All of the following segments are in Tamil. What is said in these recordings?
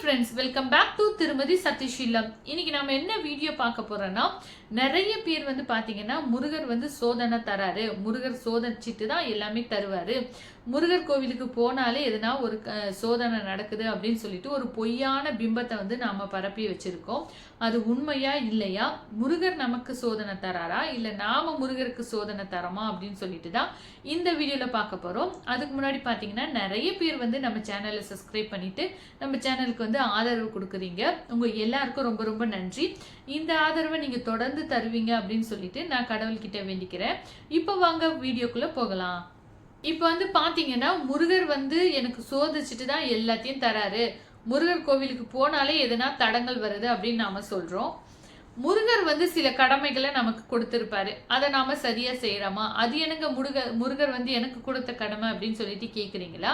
ஃப்ரெண்ட்ஸ் வெல்கம் பேக் டு திருமதி சதீஷிலம் இன்னைக்கு நம்ம என்ன வீடியோ பார்க்க போறோம்னா நிறைய பேர் வந்து பார்த்தீங்கன்னா முருகர் வந்து சோதனை தராரு. முருகர் சோதனைச்சிட்டு தான் எல்லாமே தருவார். முருகர் கோவிலுக்கு போனாலே எதுனா ஒரு சோதனை நடக்குது அப்படின்னு சொல்லிட்டு ஒரு பொய்யான பிம்பத்தை வந்து நாம பரப்பி வச்சுருக்கோம். அது உண்மையா இல்லையா? முருகர் நமக்கு சோதனை தராரா? இல்லை நாம முருகருக்கு சோதனை தரோமா அப்படின்னு சொல்லிட்டு தான் இந்த வீடியோவில் பார்க்க போறோம். அதுக்கு முன்னாடி பார்த்தீங்கன்னா நிறைய பேர் வந்து நம்ம சேனலை சப்ஸ்கிரைப் பண்ணிட்டு நம்ம சேனலுக்கு வந்து ஆதரவு கொடுக்குறீங்க. உங்கள் எல்லாருக்கும் ரொம்ப ரொம்ப நன்றி. இந்த ஆதரவை நீங்கள் தொடர்ந்து தருவீங்க அப்படின்னு சொல்லிட்டு நான் கடவுள்கிட்ட வேண்டிக்கிறேன். இப்போ வாங்க வீடியோக்குள்ளே போகலாம். இப்போ வந்து பார்த்தீங்கன்னா முருகர் வந்து எனக்கு சோதிச்சுட்டு தான் எல்லாத்தையும் தராரு. முருகர் கோவிலுக்கு போனாலே எதனா தடங்கள் வருது அப்படின்னு நாம் சொல்கிறோம் முருகர் வந்து சில கடமைகளை நமக்கு கொடுத்துருப்பாரு. அதை நாம சரியா செய்யறோமா? அது எனக்கு முருகர் முருகர் வந்து எனக்கு கொடுத்த கடமை அப்படின்னு சொல்லிட்டு கேட்குறீங்களா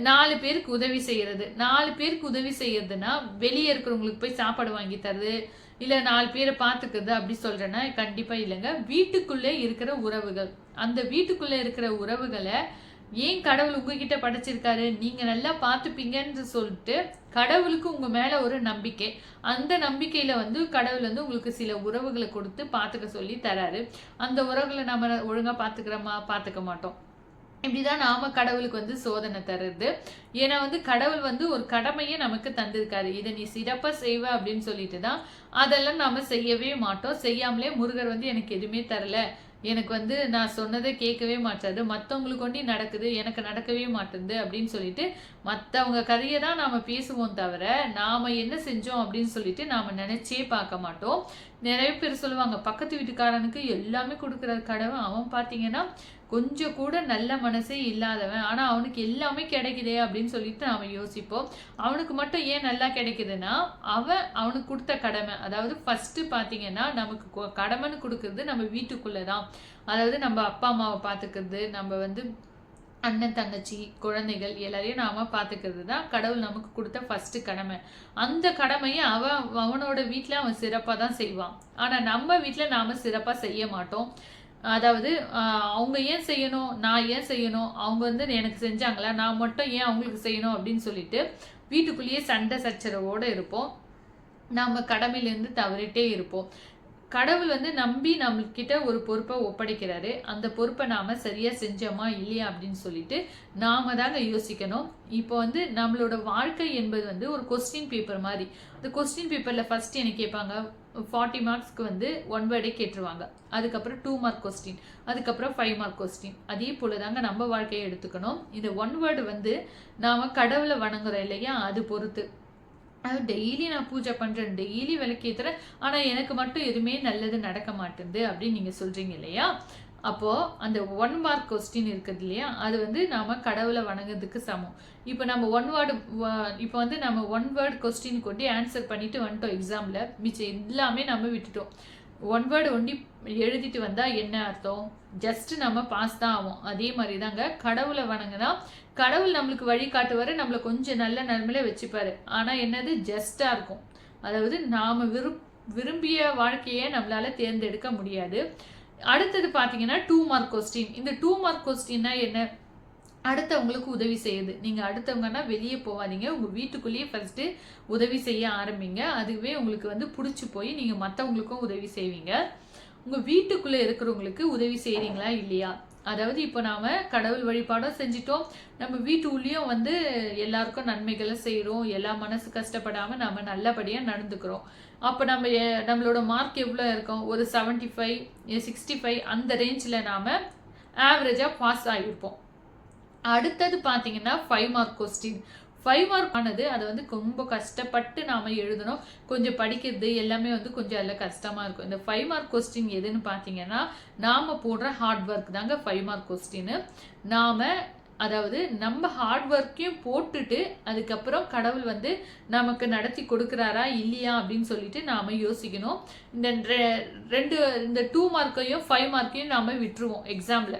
நாலு பேருக்கு உதவி செய்கிறது நாலு பேருக்கு உதவி செய்யறதுன்னா வெளியே இருக்கிறவங்களுக்கு போய் சாப்பாடு வாங்கி தருது. இல்லை நாலு பேரை பார்த்துக்குது அப்படி சொல்கிறேன்னா கண்டிப்பாக இல்லைங்க. வீட்டுக்குள்ளே இருக்கிற உறவுகள். அந்த வீட்டுக்குள்ளே இருக்கிற உறவுகளை ஏன் கடவுள் உங்ககிட்ட படைச்சிருக்காரு? நீங்கள் நல்லா பார்த்துப்பீங்கன்னு சொல்லிட்டு கடவுளுக்கு உங்கள் மேலே ஒரு நம்பிக்கை. அந்த நம்பிக்கையில் வந்து கடவுள் வந்து உங்களுக்கு சில உறவுகளை கொடுத்து பார்த்துக்க சொல்லி தராரு. அந்த உறவுகளை நம்ம ஒழுங்காக பார்த்துக்கிறோமா? பார்த்துக்க மாட்டோம். இப்படிதான் நாம கடவுளுக்கு வந்து சோதனை தருது ஏன்னா வந்து கடவுள் வந்து ஒரு கடமையை நமக்கு தந்திருக்காரு. இதை நீ சிறப்பாக செய்வ அப்படின்னு சொல்லிட்டு தான் அதெல்லாம் நாம செய்யவே மாட்டோம். செய்யாமலே முருகர் வந்து எனக்கு எதுவுமே தரல. எனக்கு வந்து நான் சொன்னதை கேட்கவே மாட்டாரு. மற்றவங்களுக்கு ஒண்டி நடக்குது. எனக்கு நடக்கவே மாட்டேங்குது அப்படின்னு சொல்லிட்டு மற்றவங்க கதையை தான் நாம பேசுவோம் தவிர நாம என்ன செஞ்சோம் அப்படின்னு சொல்லிட்டு நாம நினைச்சே பார்க்க மாட்டோம். நிறைய பேர் சொல்லுவாங்க பக்கத்து வீட்டுக்காரனுக்கு எல்லாமே கொடுக்குற கடவன் அவன் பார்த்தீங்கன்னா கொஞ்சம் கூட நல்ல மனசே இல்லாதவன். ஆனால் அவனுக்கு எல்லாமே கிடைக்குதே அப்படின்னு சொல்லிட்டு அவன் யோசிப்போம். அவனுக்கு மட்டும் ஏன் நல்லா கிடைக்குதுன்னா அவன் அவனுக்கு கொடுத்த கடமை. அதாவது ஃபஸ்ட்டு பார்த்தீங்கன்னா நமக்கு கடமைன்னு கொடுக்கறது நம்ம வீட்டுக்குள்ளே தான் அதாவது நம்ம அப்பா அம்மாவை பார்த்துக்கிறது நம்ம வந்து அண்ணன் தங்கச்சி குழந்தைகள் எல்லாரையும் நாம பார்த்துக்கிறது தான் கடவுள் நமக்கு கொடுத்த ஃபஸ்ட்டு கடமை. அந்த கடமையை அவன் அவனோட வீட்டில் அவன் சிறப்பாக தான் செய்வான். ஆனால் நம்ம வீட்டில் நாம் சிறப்பாக செய்ய மாட்டோம். அதாவது அவங்க ஏன் செய்யணும் நான் ஏன் செய்யணும் அவங்க வந்து எனக்கு செஞ்சாங்களா நான் மட்டும் ஏன் அவங்களுக்கு செய்யணும் அப்படின்னு சொல்லிட்டு வீட்டுக்குள்ளேயே சண்டை சச்சரவோடு இருப்போம். நாம் கடமையிலேருந்து தவறிட்டே இருப்போம். கடவுள் வந்து நம்பி நம்மக்கிட்ட ஒரு பொறுப்பை ஒப்படைக்கிறாரு. அந்த பொறுப்பை நாம் சரியாக செஞ்சோமா இல்லையா அப்படின்னு சொல்லிட்டு நாம் தாங்க யோசிக்கணும். இப்போ வந்து நம்மளோட வாழ்க்கை என்பது வந்து ஒரு கொஸ்டின் பேப்பர் மாதிரி. அந்த கொஸ்டின் பேப்பரில் ஃபஸ்ட் என்ன கேட்பாங்க? ஃபார்ட்டி மார்க்ஸ்க்கு வந்து ஒன் வேர்டே கேட்டுருவாங்க. அதுக்கப்புறம் டூ மார்க் கொஸ்டின் அதுக்கப்புறம் ஃபைவ் மார்க் கொஸ்டின் அதே போல தாங்க நம்ம வாழ்க்கையை எடுத்துக்கணும். இந்த ஒன் வேர்டு வந்து நாம் கடவுளை வணங்குறோம் இல்லையா? அது பொறுத்து. அது டெய்லி நான் பூஜை பண்ணுறேன் டெய்லி விளக்கேற்றுறேன் ஆனால் எனக்கு மட்டும் எதுவுமே நல்லது நடக்க மாட்டேங்குது அப்படின்னு நீங்கள் சொல்கிறீங்க இல்லையா? அப்போது அந்த ஒன் மார்க் கொஸ்டின் இருக்குது இல்லையா? அது வந்து நாம் கடவுளை வணங்குறதுக்கு சமம். இப்போ நம்ம ஒன் வேர்டு இப்போ வந்து நம்ம ஒன் வேர்டு கொஸ்டின் கொண்டு ஆன்சர் பண்ணிட்டு வந்துட்டோம் எக்ஸாமில் மிச்சம் எல்லாமே நம்ம விட்டுட்டோம். ஒன் வேர்டு ஒண்டி எழுதிட்டு வந்தால் என்ன அர்த்தம்? ஜஸ்ட் நம்ம பாஸ் தான் ஆகும் அதே மாதிரி தாங்க கடவுளை வணங்கினா கடவுள் நம்மளுக்கு வழி காட்டுவாரு நம்மளை கொஞ்சம் நல்ல நிலைமையில வச்சுப்பார். ஆனால் என்னது? ஜஸ்ட்டாக இருக்கும். அதாவது நாம் விருப் விரும்பிய வாழ்க்கையை நம்மளால் தேர்ந்தெடுக்க முடியாது. அடுத்தது பார்த்தீங்கன்னா டூ மார்க் கொஸ்டின் இந்த டூ மார்க் கொஸ்டின்னா என்ன? அடுத்தவங்களுக்கு உதவி செய்யுது. நீங்கள் அடுத்தவங்கன்னா வெளியே போகாதீங்க. உங்கள் வீட்டுக்குள்ளேயே ஃபஸ்ட்டு உதவி செய்ய ஆரம்பிங்க. அதுவே உங்களுக்கு வந்து பிடிச்சி போய் நீங்கள் மற்றவங்களுக்கும் உதவி செய்வீங்க. உங்கள் வீட்டுக்குள்ளே இருக்கிறவங்களுக்கு உதவி செய்கிறீங்களா இல்லையா? அதாவது இப்போ நாம் கடவுள் வழிபாடும் செஞ்சிட்டோம். நம்ம வீட்டு உள்ளேயும் வந்து எல்லாருக்கும் நன்மைகளை செய்கிறோம் எல்லா மனசு கஷ்டப்படாமல் நம்ம நல்லபடியாக நடந்துக்கிறோம். அப்போ நம்ம நம்மளோட மார்க் எவ்வளோ இருக்கும்? ஒரு செவன்ட்டி ஃபைவ் சிக்ஸ்டி ஃபைவ் அந்த ரேஞ்சில் நாம் ஆவரேஜாக பாஸ் ஆகியிருப்போம். அடுத்தது பார்த்தீங்கன்னா five mark question five mark ஆனது அதை வந்து ரொம்ப கஷ்டப்பட்டு நாம் எழுதணும். கொஞ்சம் படிக்கிறது எல்லாமே வந்து கொஞ்சம் அதில் கஷ்டமாக இருக்கும். இந்த ஃபைவ் மார்க் கொஸ்டின் எதுன்னு பார்த்தீங்கன்னா நாம் போடுற ஹார்ட் ஒர்க் தாங்க ஃபைவ் மார்க் கொஸ்டின் நாம் அதாவது நம்ம ஹார்ட் ஒர்க்கையும் போட்டுட்டு அதுக்கப்புறம் கடவுள் வந்து நமக்கு நடத்தி கொடுக்குறாரா இல்லையா அப்படின்னு சொல்லிட்டு நாம் யோசிக்கணும். இந்த ரெ- ரெண்டு இந்த டூ மார்க்கையும் ஃபைவ் மார்க்கையும் நாம் விட்டுருவோம் எக்ஸாமில்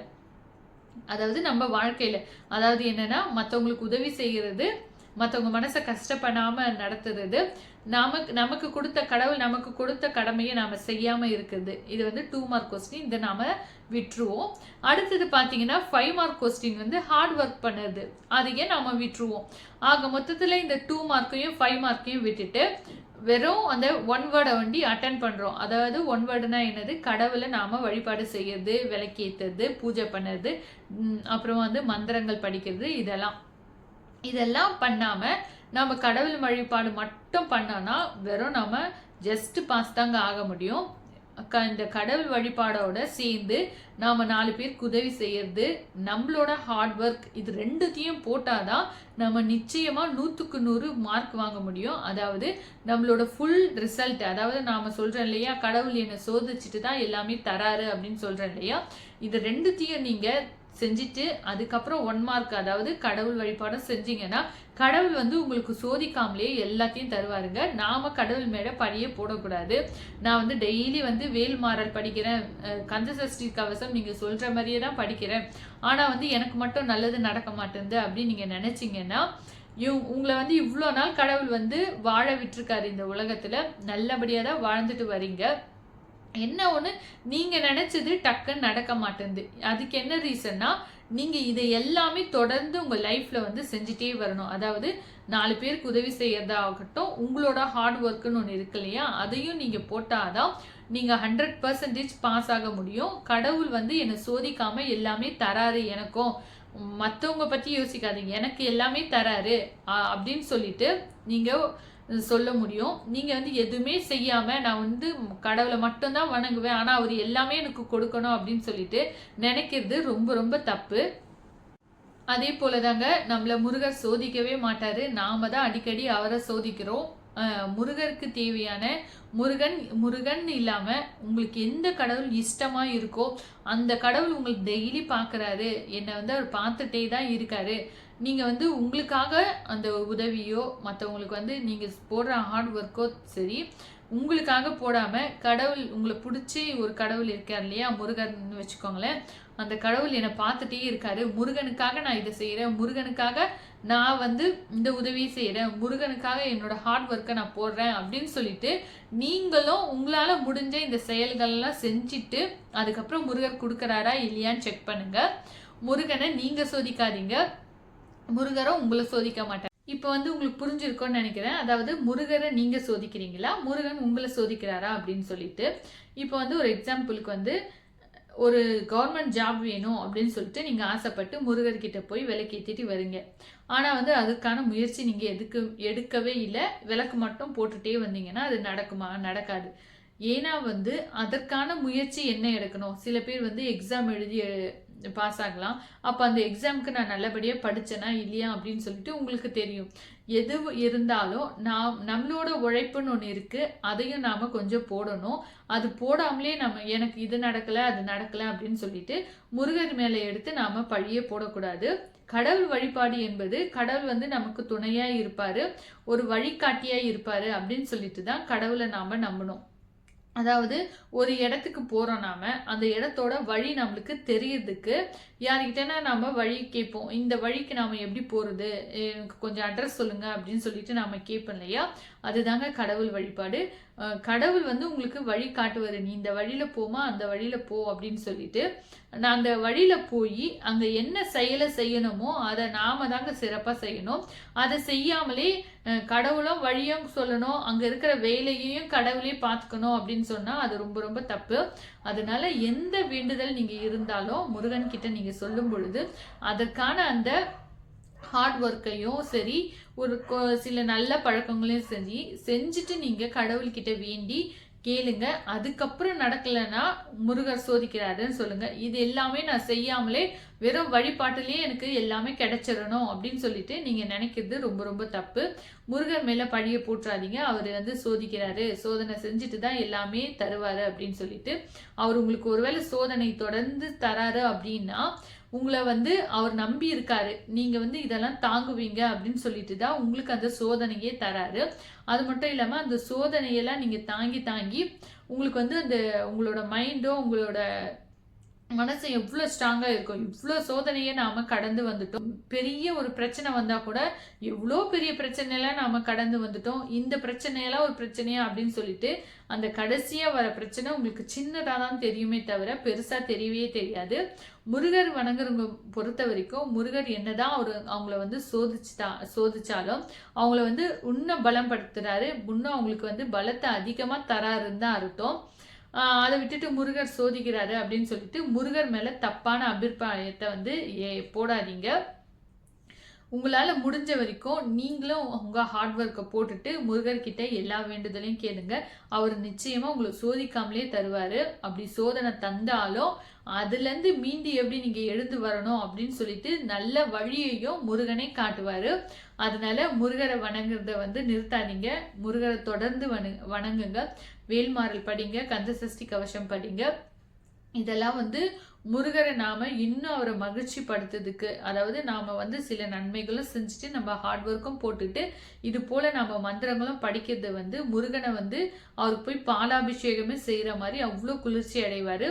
அதாவது நம்ம வாழ்க்கையில் அதாவது என்னென்னா மற்றவங்களுக்கு உதவி செய்கிறது மற்றவங்க மனசை கஷ்டப்படாமல் நடத்துறது நமக்கு நமக்கு கொடுத்த கடவுள் நமக்கு கொடுத்த கடமையை நாம் செய்யாமல் இருக்குது இது வந்து டூ மார்க் கொஸ்டின் இதை நாம் விட்டுருவோம். அடுத்தது பார்த்தீங்கன்னா ஃபைவ் மார்க் கொஸ்டின் வந்து ஹார்ட் ஒர்க் பண்ணுறது. அதையே நாம் விட்டுருவோம். ஆக மொத்தத்தில் இந்த டூ மார்க்கையும் ஃபைவ் மார்க்கையும் விட்டுட்டு வெறும் அந்த ஒன் வேர்டை வண்டி அட்டன் பண்ணுறோம் அதாவது ஒன் வேர்டுனா என்னது? கடவுளை நாம் வழிபாடு செய்யறது விளக்கேற்றுறது பூஜை பண்ணுறது அப்புறம் வந்து மந்திரங்கள் படிக்கிறது இதெல்லாம். இதெல்லாம் பண்ணாமல் நம்ம கடவுள் வழிபாடு மட்டும் பண்ணோன்னா வெறும் நம்ம ஜஸ்ட் பாஸ் தாங்க ஆக முடியும். க இந்த கடவுள் வழிபாடோட சேர்ந்து நாம் நாலு பேருக்கு உதவி செய்யறது நம்மளோட ஹார்ட் ஒர்க் இது ரெண்டுத்தையும் போட்டாதான் நம்ம நிச்சயமாக நூற்றுக்கு நூறு மார்க் வாங்க முடியும். அதாவது நம்மளோட ஃபுல் ரிசல்ட் அதாவது நாம் சொல்கிறோம் இல்லையா கடவுள் என்னை சோதிச்சுட்டு தான் எல்லாமே தராரு அப்படின்னு சொல்கிறேன் இல்லையா இது ரெண்டுத்தையும் நீங்கள் செஞ்சுட்டு அதுக்கப்புறம் ஒன் மார்க் அதாவது கடவுள் வழிபாடம் செஞ்சீங்கன்னா கடவுள் வந்து உங்களுக்கு சோதிக்காமலேயே எல்லாத்தையும் தருவாருங்க. நாம கடவுள் மேல பழிய போடக்கூடாது. நான் வந்து டெய்லி வந்து வேல்மாறல் படிக்கிறேன். கந்தசஷ்டி கந்த சஷ்டி கவசம் நீங்க சொல்ற மாதிரியே தான் படிக்கிறேன். ஆனா வந்து எனக்கு மட்டும் நல்லது நடக்க மாட்டேங்குது அப்படின்னு நீங்க நினைச்சீங்கன்னா இவ் உங்களை வந்து இவ்வளோ நாள் கடவுள் வந்து வாழ விட்டுருக்காரு இந்த உலகத்தில். நல்லபடியாக தான் வாழ்ந்துட்டு வரீங்க. என்ன ஒன்று நீங்கள் நினச்சது டக்குன்னு நடக்க மாட்டேங்குது. அதுக்கு என்ன ரீசன்னா நீங்கள் இதை எல்லாமே தொடர்ந்து உங்கள் லைஃப்பில் வந்து செஞ்சுட்டே வரணும். அதாவது நாலு பேருக்கு உதவி செய்கிறதாகட்டும் உங்களோட ஹார்ட் ஒர்க்குன்னு ஒன்று இருக்கு இல்லையா? அதையும் நீங்கள் போட்டால் தான் நீங்கள் ஹண்ட்ரட் பர்சன்டேஜ் பாஸ் ஆக முடியும். கடவுள் வந்து என்னை சோதிக்காமல் எல்லாமே தராரு எனக்கும். மற்றவங்க பற்றி யோசிக்காதீங்க. எனக்கு எல்லாமே தராரு அப்படின்னு சொல்லிட்டு நீங்கள் சொல்ல முடியும். நீங்கள் வந்து எதுவுமே செய்யாமல் நான் வந்து கடவுளை மட்டும்தான் வணங்குவேன். ஆனால் அவர் எல்லாமே எனக்கு கொடுக்கணும் அப்படின்னு சொல்லிட்டு நினைக்கிறது ரொம்ப ரொம்ப தப்பு. அதே போல தாங்க நம்மளை முருகர் சோதிக்கவே மாட்டார். நாம தான் அடிக்கடி அவரை சோதிக்கிறோம். முருகருக்கு தேவையான முருகன் முருகன் இல்லாமல் உங்களுக்கு எந்த கடவுள் இஷ்டமாக இருக்கோ அந்த கடவுள் உங்களுக்கு டெய்லி பார்க்கறாரு என்னை வந்து அவர் பார்த்துட்டே தான் இருக்காரு. நீங்கள் வந்து உங்களுக்காக அந்த உதவியோ மற்றவங்களுக்கு வந்து நீங்கள் போடுற ஹார்ட் ஒர்க்கோ சரி உங்களுக்காக போடாமல் கடவுள் உங்களை பிடிச்சி ஒரு கடவுள் இருக்கார் இல்லையா முருகன் வச்சுக்கோங்களேன். அந்த கடவுள் என்னை பார்த்துட்டே இருக்காரு. முருகனுக்காக நான் இதை செய்கிறேன் முருகனுக்காக நான் வந்து இந்த உதவியை செய்கிறேன் முருகனுக்காக என்னோட ஹார்ட் ஒர்க்கை நான் போடுறேன் அப்படின்னு சொல்லிட்டு நீங்களும் உங்களால் முடிஞ்ச இந்த செயல்கள்லாம் செஞ்சுட்டு அதுக்கப்புறம் முருகர் கொடுக்குறாரா இல்லையான்னு செக் பண்ணுங்கள் முருகனை நீங்கள் சோதிக்காதீங்க. முருகரை உங்களை சோதிக்க மாட்டார். இப்போ வந்து உங்களுக்கு புரிஞ்சிருக்கும்னு நினைக்கிறேன். அதாவது முருகரை நீங்கள் சோதிக்கிறீங்களா? முருகன் உங்களை சோதிக்கிறாரா அப்படின்னு சொல்லிட்டு. இப்போ வந்து ஒரு எக்ஸாம்பிளுக்கு வந்து ஒரு கவர்மெண்ட் ஜாப் வேணும் அப்படின்னு சொல்லிட்டு நீங்கள் ஆசைப்பட்டு முருகர்கிட்ட போய் விளக்கேற்றிட்டு வருங்க. ஆனால் வந்து அதுக்கான முயற்சி நீங்கள் எதுக்கு எடுக்கவே இல்லை. விளக்கு மட்டும் போட்டுகிட்டே வந்தீங்கன்னா அது நடக்குமா? நடக்காது. ஏன்னா வந்து அதற்கான முயற்சி என்ன எடுக்கணும்? சில பேர் வந்து எக்ஸாம் எழுதி பாஸ் ஆகலாம். அப்போ அந்த எக்ஸாமுக்கு நான் நல்லபடியாக படித்தேனா இல்லையா அப்படின்னு சொல்லிட்டு உங்களுக்கு தெரியும். எது இருந்தாலும் நாம் நம்மளோட உழைப்புன்னு ஒன்று இருக்குது அதையும் நாம் கொஞ்சம் போடணும். அது போடாமலே நம்ம எனக்கு இது நடக்கலை அது நடக்கலை அப்படின்னு சொல்லிட்டு முருகர் மேலே எடுத்து நாம் பழியே போடக்கூடாது. கடவுள் வழிபாடு என்பது கடவுள் வந்து நமக்கு துணையாக இருப்பார். ஒரு வழிகாட்டியாக இருப்பார் அப்படின்னு சொல்லிட்டு தான் கடவுளை நாம் நம்பணும். அதாவது ஒரு இடத்துக்கு போகிறோம் நாம் அந்த இடத்தோட வழி நம்மளுக்கு தெரியறதுக்கு யார்கிட்டனா நாம் வழி கேட்போம்? இந்த வழிக்கு நாம் எப்படி போகிறது எனக்கு கொஞ்சம் அட்ரஸ் சொல்லுங்கள் அப்படின்னு சொல்லிட்டு நாம் கேட்போம் இல்லையா? அதுதாங்க கடவுள் வழிபாடு. கடவுள் வந்து உங்களுக்கு வழி காட்டுவார். நீ இந்த வழியில் போமா அந்த வழியில் போ அப்படின்னு சொல்லிட்டு நான் அந்த வழியில் போய் அங்கே என்ன செயலை செய்யணுமோ அதை நாம தாங்க சிறப்பாக செய்யணும். அதை செய்யாமலே கடவுளும் வழியும் சொல்லணும். அங்கே இருக்கிற வேலையையும் கடவுளே பார்த்துக்கணும் அப்படின்னு சொன்னால் அது ரொம்ப ரொம்ப தப்பு. அதனால எந்த வேண்டுதல் நீங்கள் இருந்தாலும் முருகன் கிட்ட நீங்கள் சொல்லும் பொழுது அதற்கான அந்த ஹார்ட் ஒர்க்கையும் சரி ஒரு சில நல்ல பழக்கங்களையும் செஞ்சு செஞ்சுட்டு நீங்கள் கடவுள்கிட்ட வேண்டி கேளுங்க. அதுக்கப்புறம் நடக்கலைன்னா முருகர் சோதிக்கிறாருன்னு சொல்லுங்க. இது எல்லாமே நான் செய்யாமலே வெறும் வழிபாட்டிலேயே எனக்கு எல்லாமே கிடைச்சிடணும் அப்படின்னு சொல்லிட்டு நீங்க நினைக்கிறது ரொம்ப ரொம்ப தப்பு. முருகர் மேல பழிய போட்டுறாதீங்க அவர் வந்து சோதிக்கிறாரு. சோதனை செஞ்சுட்டு தான் எல்லாமே தருவாரு அப்படின்னு சொல்லிட்டு அவர் உங்களுக்கு ஒருவேளை சோதனை தொடர்ந்து தராரு அப்படின்னா உங்களை வந்து அவர் நம்பி இருக்காரு. நீங்க வந்து இதெல்லாம் தாங்குவீங்க அப்படின்னு சொல்லிட்டு தான் உங்களுக்கு அந்த சோதனையே தராரு. அது மட்டும் இல்லாம அந்த சோதனையெல்லாம் நீங்க தாங்கி தாங்கி உங்களுக்கு வந்து அந்த உங்களோட மைண்டோ உங்களோட மனசு எவ்வளோ ஸ்ட்ராங்காக இருக்கும் இவ்வளோ சோதனையை நாம் கடந்து வந்துட்டோம். பெரிய ஒரு பிரச்சனை வந்தால் கூட எவ்வளோ பெரிய பிரச்சனையெல்லாம் நாம் கடந்து வந்துட்டோம். இந்த பிரச்சனையெல்லாம் ஒரு பிரச்சனையா அப்படின்னு சொல்லிட்டு அந்த கடைசியாக வர பிரச்சனை உங்களுக்கு சின்னதாக தான் தெரியுமே தவிர பெருசாக தெரியவே தெரியாது. முருகர் வணங்குறவங்க பொறுத்த வரைக்கும் முருகர் என்னதான் அவர் அவங்கள வந்து சோதிச்சுட்டா சோதிச்சாலும் அவங்கள வந்து இன்னும் பலப்படுத்துறாரு. இன்னும் அவங்களுக்கு வந்து பலத்தை அதிகமாக தராருன்னு தான் அர்த்தம். அதை விட்டுட்டு முருகர் சோதிக்கிறாரு அப்படின்னு சொல்லிட்டு முருகர் மேலே தப்பான அபிப்பிராயத்தை வந்து ஏ போடாதீங்க. உங்களால் முடிஞ்ச வரைக்கும் நீங்களும் உங்கள் ஹார்ட் ஒர்க்கை போட்டுட்டு முருகர்கிட்ட எல்லா வேண்டுதலையும் கேளுங்க. அவர் நிச்சயமாக உங்களை சோதிக்காமலே தருவார். அப்படி சோதனை தந்தாலும் அதுலேருந்து மீண்டு எப்படி நீங்கள் எழுந்து வரணும் அப்படின்னு சொல்லிட்டு நல்ல வழியையும் முருகனே காட்டுவார். அதனால முருகரை வணங்குறத வந்து நிறுத்தாதீங்க. முருகரை தொடர்ந்து வணு வணங்குங்க. வேல்மாறல் படிங்க கந்த சஷ்டி கவசம் படிங்க. இதெல்லாம் வந்து முருகரை நாம இன்னும் அவரை மகிழ்ச்சி படுத்துறதுக்கு அதாவது நாம வந்து சில நன்மைகளும் செஞ்சுட்டு நம்ம ஹார்ட் ஒர்க்கும் போட்டுட்டு இது போல நம்ம மந்திரங்களும் படிக்கிறது வந்து முருகனை வந்து அவருக்கு போய் பாலாபிஷேகமே செய்யற மாதிரி அவ்வளோ குளிர்ச்சி அடைவாரு.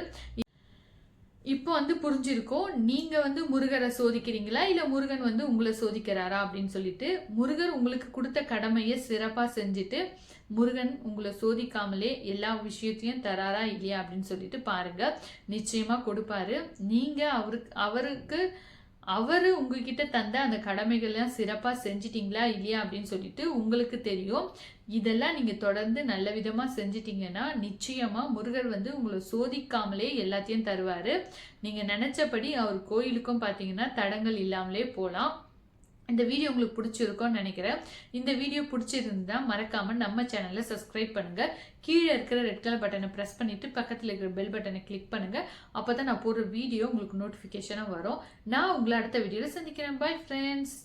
இப்போ வந்து புரிஞ்சிருக்கோம். நீங்க வந்து முருகரை சோதிக்கிறீங்களா? இல்ல முருகன் வந்து உங்களை சோதிக்கிறாரா? அப்படின்னு சொல்லிட்டு முருகர் உங்களுக்கு கொடுத்த கடமையை சிறப்பா செஞ்சுட்டு முருகன் உங்களை சோதிக்காமலே எல்லா விஷயத்தையும் தராரா இல்லையா? அப்படின்னு சொல்லிட்டு பாருங்க. நிச்சயமா கொடுப்பாரு. நீங்க அவருக்கு அவருக்கு அவர் உங்ககிட்ட தந்த அந்த கடமைகள்லாம் சிறப்பாக செஞ்சிட்டிங்களா இல்லையா அப்படின்னு சொல்லிட்டு உங்களுக்கு தெரியும். இதெல்லாம் நீங்கள் தொடர்ந்து நல்ல விதமாக செஞ்சிட்டிங்கன்னா நிச்சயமாக முருகர் வந்து உங்களை சோதிக்காமலே எல்லாத்தையும் தருவார். நீங்கள் நினச்சபடி அவர் கோயிலுக்கும் பார்த்தீங்கன்னா தடங்கள் இல்லாமலே போகலாம் இந்த வீடியோ உங்களுக்கு பிடிச்சிருக்கோன்னு நினைக்கிறேன். இந்த வீடியோ பிடிச்சிருந்தா மறக்காம நம்ம சேனலை சப்ஸ்கிரைப் பண்ணுங்க. கீழே இருக்கிற ரெட் கலர் பட்டனை ப்ரெஸ் பண்ணிட்டு பக்கத்தில் இருக்கிற பெல் பட்டனை கிளிக் பண்ணுங்க. அப்பதான் நான் போடுற வீடியோ உங்களுக்கு நோட்டிஃபிகேஷனாக வரும். நான் உங்களை அடுத்த வீடியோவில் சந்திக்கிறேன். Bye friends